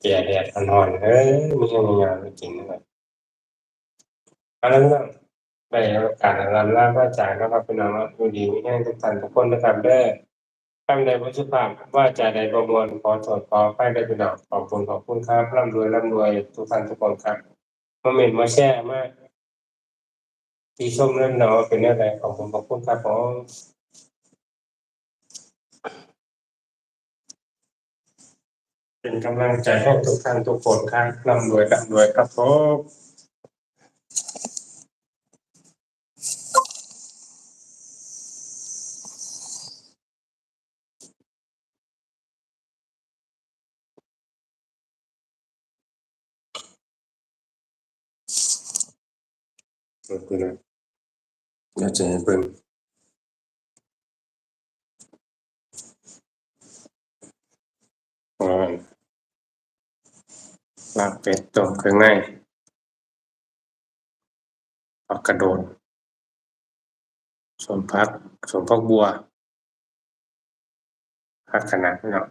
แก่แดดอ่อนเอ้ยมีหยังงามๆกินนะครับเอาละพี่น้องได้โอกาสลำลาพระอาจารย์นะครับพี่น้องเนาะอยู่ดีมีแรงทุกท่านทุกคนนะครับเด้อคำใดบ่สุภาพว่าจาใดบ่ม่วนขอโทษขออภัยด้พี่น้องขอบคุณขอบคุณครับร่ำรวยร่ำรวยทุกท่านทุกคนครับมาเม้นมาแชร์มาติชมเรื่องเนาะว่าเป็นแนวใดขอบคุณขอบคุณครับผม เป็นกำลังใจให้ทุกท่านทุกคนครับร่ำรวยร่ำรวยครับผมขอบคุณนอยากจะให้เพิ่นอ่า ลาบเป็ดต้มเครื่องในผักกระโดดสมพักสมพักบัวผักคะน้าพี่น้อง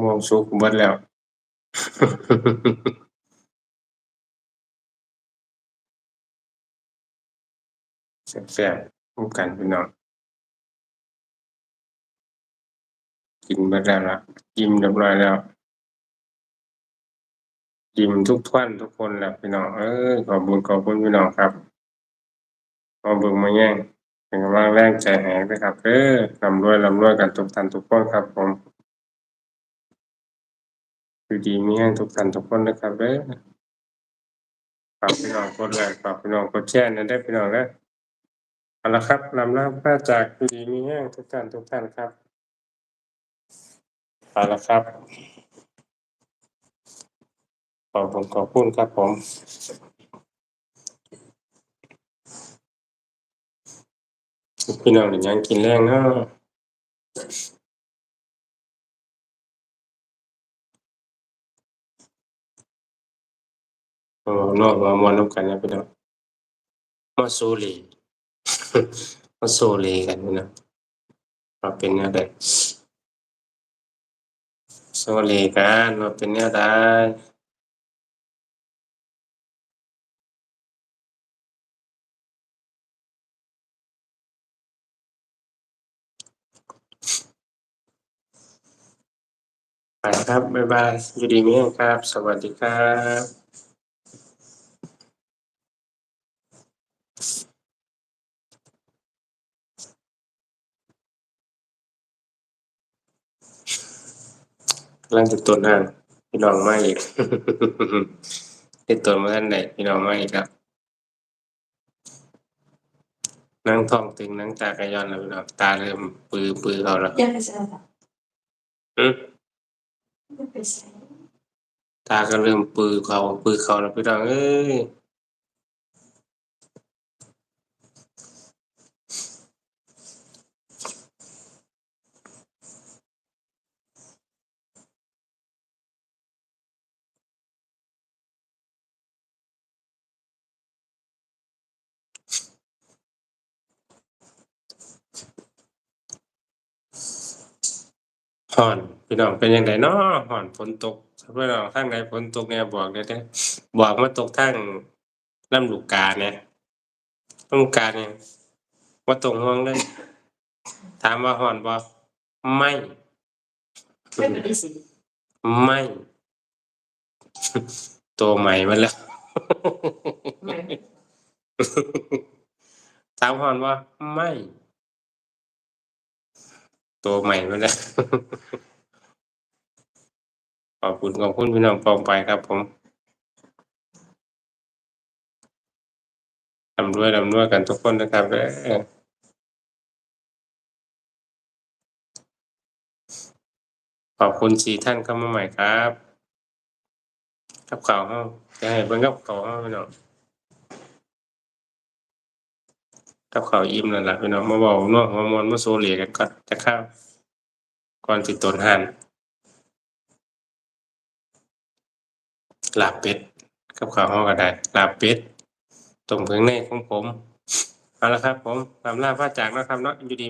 ม่วงสุกเบิดแล้วแซ่บๆร่กันพี่น้อง กินเบิดแล้วล่ะอิ่มเรียบร้อยแล้วอิ่มทุกท่านทุกคนแหละพี่น้องเอ้ยขอบคุณขอบคุณพี่น้องครับมาเบิ่งมาแย่งเป็นกำลังแรงใจให้เด้อครับเด้อร่ำรวยร่ำรวยกันทุกท่านทุกคนครับ ผมอยู่ดีมีแรงทุกท่านทุกคนนะครับเด้อฝากพี่น้องกดไลค์ฝากพี่น้องกดแชร์น่อยเด้พี่น้องเด้อเอาละครับลำลาพระจากอยู่ดีมีแรงทุกท่านทุกท่านครับ เอาละครับ ขอบคุณขอบคุณครับผมพี่น้องได้หยังกินแรงเนาะเออเนาะมามวนนำกันนะพี่น้องมาโซเลมาโซเลกันพี่น้องว่าเป็นแนวใด โซเลกันว่าเป็นแนวใดไปครับ บ๊ายบาย อยู่ดีมีครับ สวัสดีครับ กำลังจะต้นห้างพี่น้องมาอีกเฮ็ดต้นบ่ทันได้พี่น้องมาอีกแล้วนั่งท้องตึงนั่งตากระย้อนแล้วพี่น้องตาเริ่มปลือๆเข้าแล้วอยากไปใส่ละอืออยากไปใส่ตาก็เริ่มปลือเข้าปลือเข้าแล้วพี่น้องเอ้ย ร้อนพี่น้องเป็นจังไดน้อร้อนฝนตกพี่น้องทางใดฝนตกแหน่บอกแหน่เด้อบอกมาตกทางลำลูกกาแหน่ลำลูกกานี่บ่ต้องห่วงเลยถามว่าร้อนบ่ไม่ไม่เป็นสิไม่ตัวใหม่มาแล้วไม่ถามร้อนบ่ไม่ ตัวใหม่มาแล้วขอบคุณขอบคุณพี่น้องปองไปครับผมร่ำรวยร่ำรวยกันทุกคนนะครับเด้อขอบคุณสี่ท่านเข้ามาใหม่ครับ กับข่าวเฮาจะให้เบิ่งกับข่าวเฮาพี่น้อง กับข่าวอิ่มแล้วล่ะพี่น้องมาเว้าเนาะมามอนมาโซเลกันก่อนจะข้าวก่อนสิตนหันลาบเป็ดกับข้าวเฮอก็ได้ลาบเป็ดต้มเครื่องในของผมเอาละครับ ผมลำลาผ้าจากนาะครับเนาะอยู่ดี